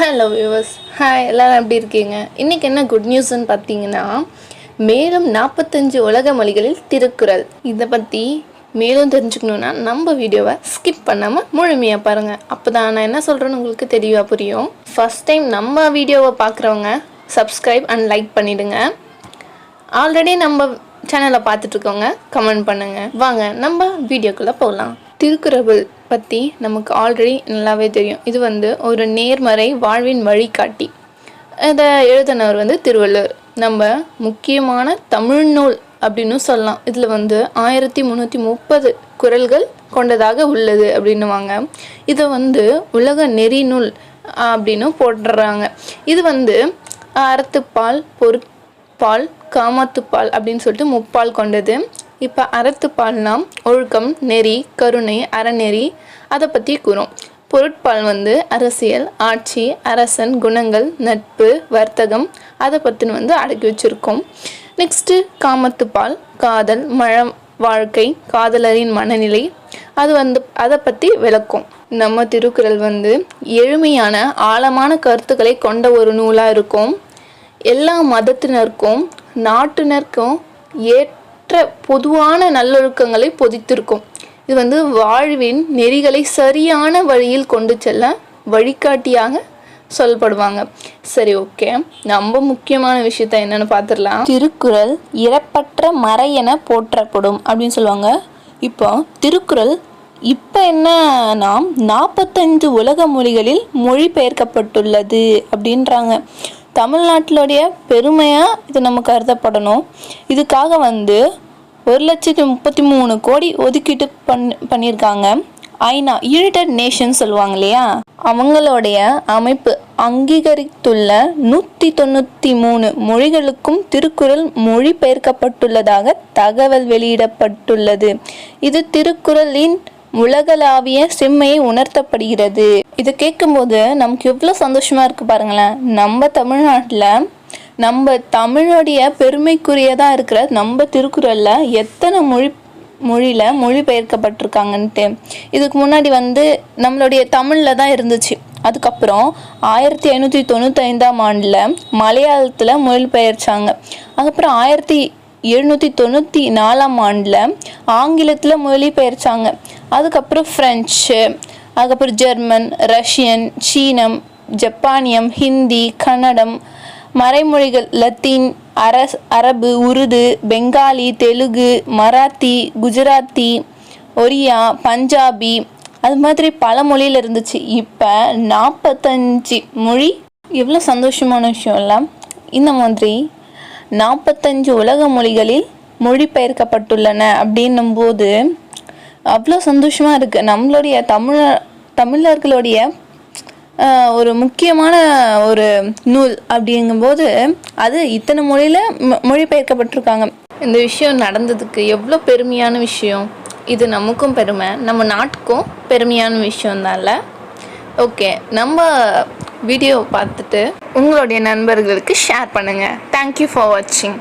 Hello viewers hi எல்லோரும் எப்படி இருக்கீங்க? இன்றைக்கி என்ன குட் நியூஸ்னு பார்த்தீங்கன்னா மேலும் நாற்பத்தஞ்சு உலக மொழிகளில் திருக்குறள். இதை பற்றி மேலும் தெரிஞ்சுக்கணுன்னா நம்ம வீடியோவை ஸ்கிப் பண்ணாமல் முழுமையாக பாருங்கள் அப்போ தான் நான் என்ன சொல்கிறேன்னு உங்களுக்கு தெளிவாக புரியும். ஃபஸ்ட் டைம் நம்ம வீடியோவை பார்க்குறவங்க சப்ஸ்கிரைப் அண்ட் லைக் பண்ணிவிடுங்க ஆல்ரெடி நம்ம சேனலை பார்த்துட்ருக்கோங்க கமெண்ட் பண்ணுங்கள் வாங்க நம்ம வீடியோக்குள்ளே போகலாம். திருக்குறள். பற்றி நமக்கு ஆல்ரெடி நல்லாவே தெரியும். இது வந்து ஒரு நேர்மறை வாழ்வின் வழிகாட்டி. இதை எழுதினவர் வந்து திருவள்ளுவர். நம்ம முக்கியமான தமிழ் நூல் அப்படின்னு சொல்லலாம். இதில் வந்து ஆயிரத்தி முந்நூற்றி முப்பது குறள்கள் கொண்டதாக உள்ளது அப்படின்னுவாங்க. இதை வந்து உலக நெறி நூல் அப்படின்னு போட்டுறாங்க இது வந்து அறத்துப்பால் பொருட்பால் காமத்துப்பால் அப்படின்னு சொல்லிட்டு முப்பால் கொண்டது. இப்போ அறத்துப்பால்னா ஒழுக்கம் நெறி கருணை அறநெறி அதை பற்றி கூறும். பொருட்பால் வந்து அரசியல் ஆட்சி அரசன் குணங்கள் நட்பு வர்த்தகம் அதை பற்றின வந்து அடக்கி வச்சுருக்கோம். நெக்ஸ்ட்டு காமத்துப்பால் காதல் மழ வாழ்க்கை காதலரின் மனநிலை அது வந்து அதை பற்றி விளக்கும். நம்ம திருக்குறள் வந்து எளிமையான ஆழமான கருத்துக்களை கொண்ட ஒரு நூலாக இருக்கும். எல்லா மதத்தினருக்கும் நாட்டினருக்கும் மற்ற பொதுவான நல்லொழுக்கங்களை பொதித்திருக்கும். இது வந்து வாழ்வின் நெறிகளை சரியான வழியில் கொண்டு செல்ல வழிகாட்டியாக சொல்லப்படுவாங்க. சரி ஓகே. ரொம்ப முக்கியமான விஷயத்த என்னன்னு பார்த்துடலாம் திருக்குறள் இறப்பற்ற மறை என போற்றப்படும் அப்படின்னு சொல்லுவாங்க. இப்போ திருக்குறள் இப்போ என்னன்னா நாற்பத்தஞ்சு உலக மொழிகளில் மொழிபெயர்க்கப்பட்டுள்ளது அப்படின்றாங்க. தமிழ்நாட்டிலுடைய பெருமையாக இது நம்ம கருதப்படணும். இதுக்காக வந்து ஒரு லட்சத்தி முப்பத்தி மூணு கோடி ஒதுக்கீட்டு பண் பண்ணியிருக்காங்க. ஐநா யுனைடெட் நேஷன் சொல்லுவாங்க இல்லையா? அவங்களுடைய அமைப்பு அங்கீகரித்துள்ள நூற்றி தொண்ணூற்றி மூணு மொழிகளுக்கும் திருக்குறள் மொழிபெயர்க்கப்பட்டுள்ளதாக தகவல் வெளியிடப்பட்டுள்ளது. இது திருக்குறளின் உலகளாவிய செம்மையை உணர்த்தப்படுகிறது. இது கேட்கும்போது நமக்கு எவ்வளோ சந்தோஷமாக இருக்குது பாருங்களேன். நம்ம தமிழ்நாட்டில் நம்ம தமிழுடைய பெருமைக்குரியதாக இருக்கிற நம்ம திருக்குறளில் எத்தனை மொழி மொழியில் மொழிபெயர்க்கப்பட்டிருக்காங்கன்ட்டு. இதுக்கு முன்னாடி வந்து நம்மளுடைய தமிழில் தான் இருந்துச்சு. அதுக்கப்புறம் ஆயிரத்தி ஐநூற்றி தொண்ணூற்றி ஐந்தாம் ஆண்டில் மலையாளத்தில் மொழிபெயர்ச்சாங்க. அதுக்கப்புறம் ஆயிரத்தி எழுநூற்றி தொண்ணூற்றி நாலாம் ஆண்டில் ஆங்கிலத்தில் மொழிபெயர்ச்சாங்க. அதுக்கப்புறம் ஃப்ரெஞ்சு அதுக்கப்புறம் ஜெர்மன் ரஷ்யன் சீனம் ஜப்பானியம் ஹிந்தி கன்னடம் மறைமொழிகள் லத்தீன் அரஸ் அரபு உருது பெங்காலி தெலுங்கு மராத்தி குஜராத்தி ஒரியா பஞ்சாபி அது மாதிரி பல மொழியில் இருந்துச்சு. இப்போ நாற்பத்தஞ்சு மொழி. எவ்வளோ சந்தோஷமான விஷயம் இல்லை? இந்த மாதிரி நாற்பத்தஞ்சு உலக மொழிகளில் மொழிபெயர்க்கப்பட்டுள்ளன அப்படின்னும் போது அவ்வளோ சந்தோஷமாக இருக்குது நம்மளுடைய தமிழ தமிழர்களுடைய ஒரு முக்கியமான ஒரு நூல் அப்படிங்கும்போது அது இத்தனை மொழியில் மொழிபெயர்க்கப்பட்டிருக்காங்க. இந்த விஷயம் நடந்ததுக்கு எவ்வளோ பெருமையான விஷயம். இது நமக்கும் பெருமை. நம்ம நாட்டுக்கும் பெருமையான விஷயம்தான்ல. ஓகே நம்ம வீடியோ பார்த்துட்டு உங்களுடைய நண்பர்களுக்கு ஷேர் பண்ணுங்கள் தேங்க்யூ ஃபார் வாட்சிங்